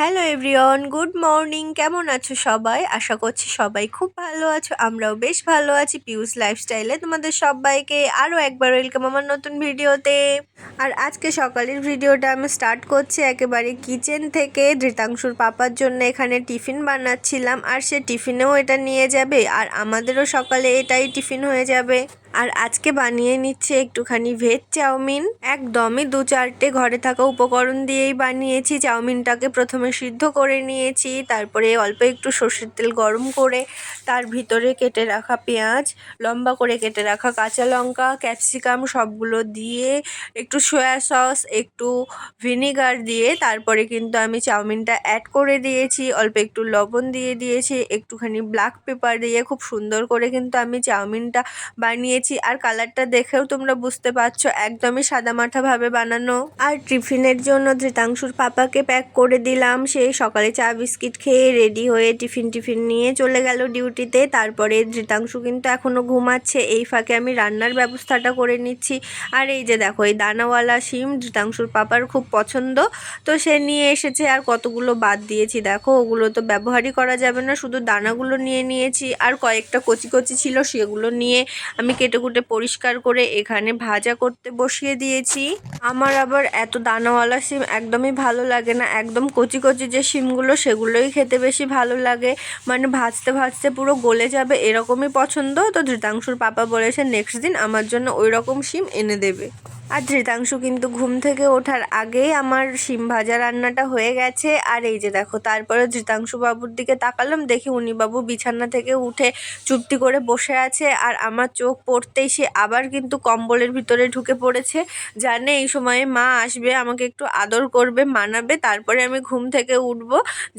Hello everyone good morning কেমন আছো সবাই? আশা করছি সবাই খুব ভালো আছো। আমরাও বেশ ভালো আছি পিউস লাইফস্টাইলে তোমাদের সবাইকে আরও একবার ওয়েলকাম আমার নতুন ভিডিওতে। আর আজকে সকালের ভিডিওটা আমি স্টার্ট করছি একেবারে কিচেন থেকে ধৃতাংশুর পাপার জন্য। এখানে টিফিন বানাচ্ছিলাম। আর সে টিফিনেও এটা নিয়ে যাবে। আর আমাদেরও সকালে এটাই টিফিন হয়ে যাবে। আর আজকে বানিয়ে নিচ্ছে একটুখানি ভেজ চাউমিন। একদমই দু চারটে ঘরে থাকা উপকরণ দিয়েই বানিয়েছি। চাউমিনটাকে প্রথমে সিদ্ধ করে নিয়েছি, তারপরে অল্প একটু সর্ষের তেল গরম করে, তার ভিতরে কেটে রাখা পেঁয়াজ, লম্বা করে কেটে রাখা কাঁচা লঙ্কা, ক্যাপসিকাম সবগুলো দিয়ে, একটু সয়া সস একটু ভিনিগার দিয়ে, তারপরে কিন্তু আমি চাউমিনটা অ্যাড করে দিয়েছি। অল্প একটু লবণ দিয়ে দিয়েছি, একটুখানি ব্ল্যাক পেপার দিয়ে। খুব সুন্দর করে কিন্তু আমি চাউমিনটা বানিয়েছি। আর কালারটা দেখেও তোমরা বুঝতে পারছ, একদমই সাদা সাদামাঠাভাবে বানানো। আর টিফিনের জন্য ধৃতাংশুর পাপাকে প্যাক করে দিলাম। সে সকালে চা, বিস্কিট খেয়ে রেডি হয়ে টিফিন টিফিন নিয়ে চলে গেল ডিউটিতে। তারপরে ধৃতাংশু কিন্তু এখনও ঘুমাচ্ছে। এই ফাঁকে আমি রান্নার ব্যবস্থাটা করে নিচ্ছি। আর এই যে দেখো, এই দানাওয়ালা শিম ধৃতাংশুর পাপার খুব পছন্দ। তো সে নিয়ে এসেছে আর কতগুলো বাদ দিয়েছি। দেখো, ওগুলো তো ব্যবহারই করা যাবে না। শুধু দানাগুলো নিয়ে নিয়েছি। আর কয়েকটা কচি কচি ছিল, সেগুলো নিয়ে আমি কেটে কুটে পরিষ্কার করে এখানে ভাজা করতে বসিয়ে দিয়েছি। আমার আবার এত দানাওয়ালা শিম একদমই ভালো লাগে না। একদম কচি কচি যে শিমগুলো সেগুলোই খেতে বেশি ভালো লাগে। মানে ভাজতে ভাজতে পুরো গলে যাবে এরকমই পছন্দ। তো ধৃতাংশুর পাপা বলেছে নেক্সট দিন আমার জন্য ওই রকম শিম এনে দেবে। আর ধৃতাংশু কিন্তু ঘুম থেকে ওঠার আগেই আমার শিম ভাজা রান্নাটা হয়ে গেছে। আর এই যে দেখো, তারপরে ধৃতাংশু বাবুর দিকে তাকালাম, দেখি উনি বাবু বিছানা থেকে উঠে চুপটি করে বসে আছে। আর আমার চোখ পড়তেই সে আবার কিন্তু কম্বলের ভিতরে ঢুকে পড়েছে। জানে এই সময়ে মা আসবে, আমাকে একটু আদর করবে, মানাবে, তারপরে আমি ঘুম থেকে উঠব।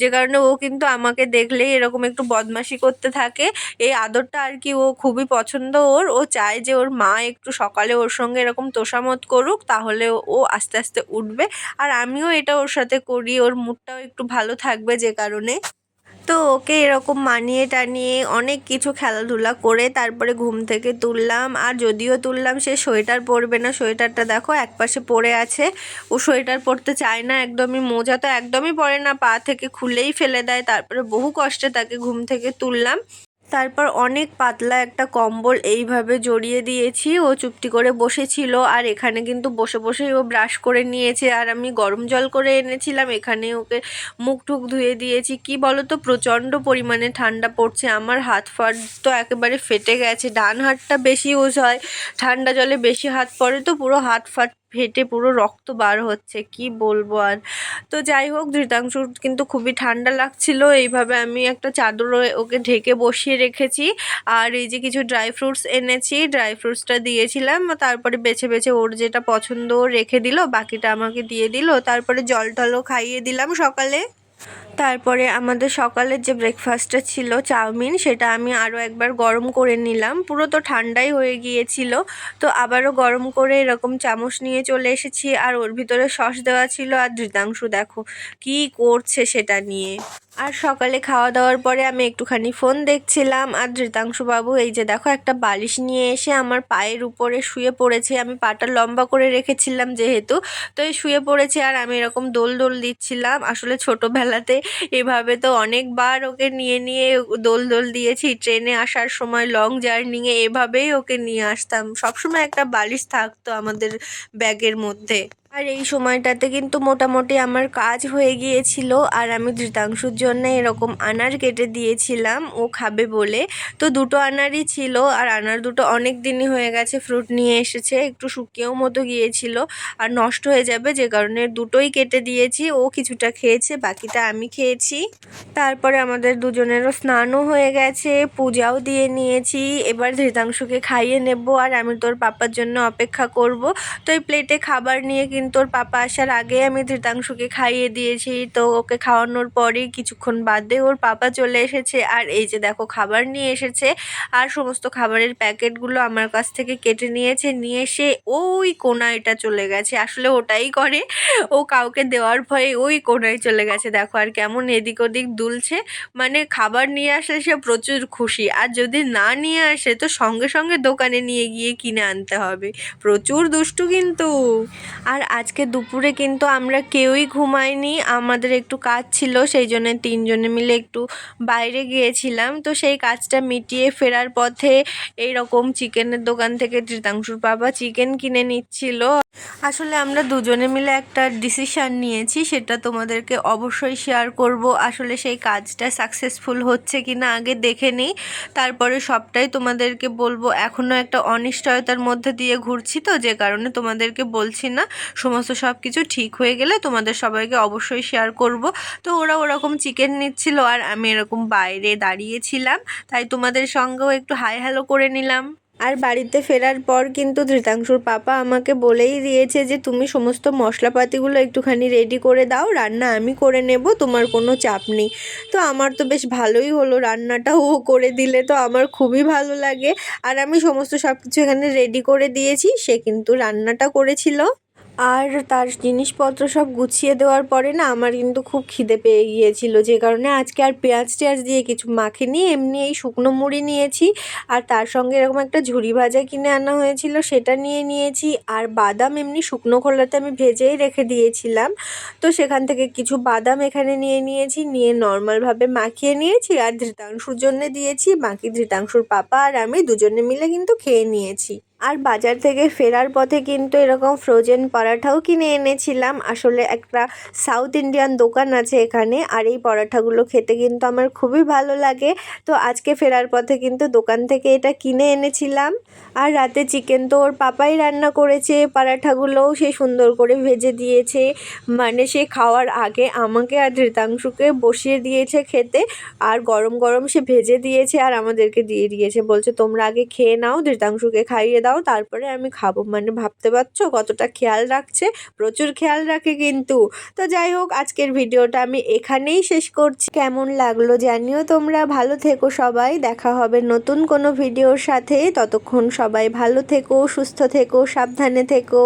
যে কারণে ও কিন্তু আমাকে দেখলেই এরকম একটু বদমাশি করতে থাকে। এই আদরটা আর কি ও খুবই পছন্দ ওর। ও চায় যে ওর মা একটু সকালে ওর সঙ্গে এরকম তোষামত করুক, তাহলে ও আস্তে আস্তে উঠবে। আর আমিও এটা ওর সাথে করি, ওর মুডটাও একটু ভালো থাকবে যে কারণে। তো ওকে এরকম মানিয়ে টানিয়ে অনেক কিছু খেলাধুলা করে তারপরে ঘুম থেকে তুললাম। আর যদিও তুললাম, সে সোয়েটার পরবে না। সোয়েটারটা দেখো একপাশে পড়ে আছে। ও সোয়েটার পরতে চায় না, একদমই মোজা তো একদমই পরে না। পা থেকে খুলেই ফেলে দেয়, তারপরে বহু কষ্টে তাকে ঘুম থেকে তুললাম। তারপর অনেক পাতলা একটা কম্বল এইভাবে জড়িয়ে দিয়েছি, ও চুপটি করে বসেছিল আর এখানে কিন্তু বসে বসেই ও ব্রাশ করে নিয়েছে আর আমি গরম জল করে এনেছিলাম, এখানে ওকে মুখ টুক ধুয়ে দিয়েছি। কি বলো তো প্রচণ্ড পরিমাণে ঠান্ডা পড়ছে, আমার হাত ফাট তো একেবারে ফেটে গেছে, ডান হাতটা বেশি ইউজ হয়, ঠান্ডা জলে বেশি হাত পড়ে তো পুরো হাত ফাট ফেটে পুরো রক্ত বার হচ্ছে, কি বলব আর? তো যাই হোক ধৃতাংশুর কিন্তু খুবই ঠান্ডা লাগছিল, এইভাবে আমি একটা চাদর ওকে ঢেকে বসিয়ে রেখেছি। আর এই যে কিছু ড্রাই ফ্রুটস এনেছি, ড্রাই ফ্রুটসটা দিয়েছিলাম, তারপরে বেছে বেছে ওর যেটা পছন্দ রেখে দিল, বাকিটা আমাকে দিয়ে দিল, তারপরে জল টলও খাইয়ে দিলাম সকালে। তারপরে আমাদের সকালের যে ব্রেকফাস্টটা ছিল, চাউমিন, সেটা আমি আরও একবার গরম করে নিলাম। পুরো তো ঠান্ডাই হয়ে গিয়েছিল, তো আবারও গরম করে এরকম চামচ নিয়ে চলে এসেছি। আর ওর ভিতরে সস দেওয়া ছিল, আর ধৃতাংশু দেখো কি করছে সেটা নিয়ে। আর সকালে খাওয়া দাওয়ার পরে আমি একটুখানি ফোন দেখছিলাম, আর ধৃতাংশুবাবু এই যে দেখো একটা বালিশ নিয়ে এসে আমার পায়ের উপরে শুয়ে পড়েছে। আমি পাটা লম্বা করে রেখেছিলাম যেহেতু, তো এই শুয়ে পড়েছে আর আমি এরকম দোল দোল দিচ্ছিলাম। আসলে ছোটোবেলাতে এভাবে তো অনেকবার ওকে নিয়ে নিয়ে দোল দোল দিয়েছি। ট্রেনে আসার সময় লং জার্নিংয়ে এভাবেই ওকে নিয়ে আসতাম। সবসময় একটা বালিশ থাকতো আমাদের ব্যাগের মধ্যে। আর এই সময়টাতে কিন্তু মোটামুটি আমার কাজ হয়ে গিয়েছিল আর আমি ধৃতাংশুর জন্য এরকম আনার কেটে দিয়েছিলাম, ও খাবে বলে। তো দুটো আনারই ছিল আর আনার দুটো অনেক দিনই হয়ে গেছে ফ্রুট নিয়ে এসেছে, একটু শুকিয়েও মতো গিয়েছিল আর নষ্ট হয়ে যাবে, যে কারণে দুটোই কেটে দিয়েছি, ও কিছুটা খেয়েছে, বাকিটা আমি খেয়েছি। তারপরে আমাদের দুজনেরও স্নানও হয়ে গেছে, পূজাও দিয়ে নিয়েছি, এবার ধৃতাংশুকে খাইয়ে নেব আর আমি তোর পাপার জন্য অপেক্ষা করব। তো এই প্লেটে খাবার নিয়ে কিন্তু ওর পাপা আসার আগে আমি ধৃতাংশুকে খাইয়ে দিয়েছি, তো ওকে খাওয়ানোর পরেই কিছুক্ষণ বাদে ওর পাপা চলে এসেছে। আর এই যে দেখো, খাবার নিয়ে এসেছে আর সমস্ত খাবারের প্যাকেটগুলো আমার কাছ থেকে কেটে নিয়েছে। নিয়ে এসে ওই কোনায় এটা চলে গেছে। আসলে ওটাই করে, ও কাউকে দেওয়ার ভয়ে ওই কোনায় চলে গেছে। দেখো আর কেমন এদিক ওদিক দুলছে। মানে খাবার নিয়ে আসলে সে প্রচুর খুশি। আর যদি না নিয়ে আসে, তো সঙ্গে সঙ্গে দোকানে নিয়ে গিয়ে কিনে আনতে হবে। প্রচুর দুষ্টু কিন্তু। আর আজকে দুপুরে কিন্তু আমরা কেউই ঘুমাইনি, আমাদের একটু কাজ ছিল, সেই জন্য তিনজনে মিলে একটু বাইরে গিয়েছিলাম। তো সেই কাজটা মিটিয়ে ফেরার পথে এই রকম চিকেনের দোকান থেকে তৃতাংশুর বাবা চিকেন কিনে নিচ্ছিল। আসলে আমরা দুজনে মিলে একটা ডিসিশান নিয়েছি, সেটা তোমাদেরকে অবশ্যই শেয়ার করব। আসলে সেই কাজটা সাকসেসফুল হচ্ছে কি না আগে দেখে নিই, তারপরে সবটাই তোমাদেরকে বলব। এখনও একটা অনিশ্চয়তার মধ্যে দিয়ে ঘুরছি তো, যে কারণে তোমাদেরকে বলছি না। সমস্ত সব কিছু ঠিক হয়ে গেলে তোমাদের সবাইকে অবশ্যই শেয়ার করব। তো ওরা ওরকম চিকেন নিচ্ছিল আর আমি এরকম বাইরে দাঁড়িয়েছিলাম, তাই তোমাদের সঙ্গেও একটু হাই হ্যালো করে নিলাম। আর বাড়িতে ফেরার পর কিন্তু ধৃতাংশুর পাপা আমাকে বলেই দিয়েছে যে, তুমি সমস্ত মশলাপাতিগুলো একটুখানি রেডি করে দাও, রান্না আমি করে নেব, তোমার কোনো চাপ নেই। তো আমার তো বেশ ভালোই হলো রান্নাটা ও করে দিলে, তো আমার খুবই ভালো লাগে। আর আমি সমস্ত সব কিছু এখানে রেডি করে দিয়েছি, সে কিন্তু রান্নাটা করেছিল। আর তার জিনিসপত্র সব গুছিয়ে দেওয়ার পরে না আমার কিন্তু খুব খিদে পেয়ে গিয়েছিল। যে কারণে আজকে আর পেঁয়াজ টেয়াজ দিয়ে কিছু মাখিনি, এমনি এই শুকনো মুড়ি নিয়েছি আর তার সঙ্গে এরকম একটা ঝুড়ি ভাজা কিনে আনা হয়েছিল, সেটা নিয়ে নিয়েছি। আর বাদাম এমনি শুকনো খোলাতে আমি ভেজেই রেখে দিয়েছিলাম। তো সেখান থেকে কিছু বাদাম এখানে নিয়ে নিয়েছি, নিয়ে নর্মালভাবে মাখিয়ে নিয়েছি আর ধৃতাংশুর জন্য দিয়েছি। বাকি ধৃতাংশুর পাপা আর আমি দুজনে মিলে কিন্তু খেয়ে নিয়েছি। আর বাজার থেকে ফেরার পথে কিন্তু এরকম ফ্রোজেন পরাঠাও কিনে এনেছিলাম। আসলে একটা সাউথ ইন্ডিয়ান দোকান আছে এখানে, আর এই পরাঠাগুলো খেতে কিন্তু আমার খুবই ভালো লাগে। তো আজকে ফেরার পথে কিন্তু দোকান থেকে এটা কিনে এনেছিলাম। আর রাতে চিকেন তো ওর পাপাই রান্না করেছে, পরাঠাগুলোও সে সুন্দর করে ভেজে দিয়েছে। মানে সে খাওয়ার আগে আমাকে আর ধৃতাংশুকে বসিয়ে দিয়েছে খেতে, আর গরম গরম সে ভেজে দিয়েছে আর আমাদেরকে দিয়ে দিয়েছে। বলছে, তোমরা আগে খেয়ে নাও, ধৃতাংশুকে খাইয়ে দাও, তারপরে আমি খাব। মানে ভাবতে পারছ কতটা খেয়াল রাখছে? প্রচুর খেয়াল রাখে কিন্তু। তো যাই হোক, আজকের ভিডিওটা আমি এখানেই শেষ করছি। কেমন লাগল জানিও তোমরা। ভালো থেকো সবাই। দেখা হবে নতুন কোনো ভিডিওর সাথে। ততক্ষণ সবাই ভালো থেকো, সুস্থ থেকো, সাবধানে থেকো।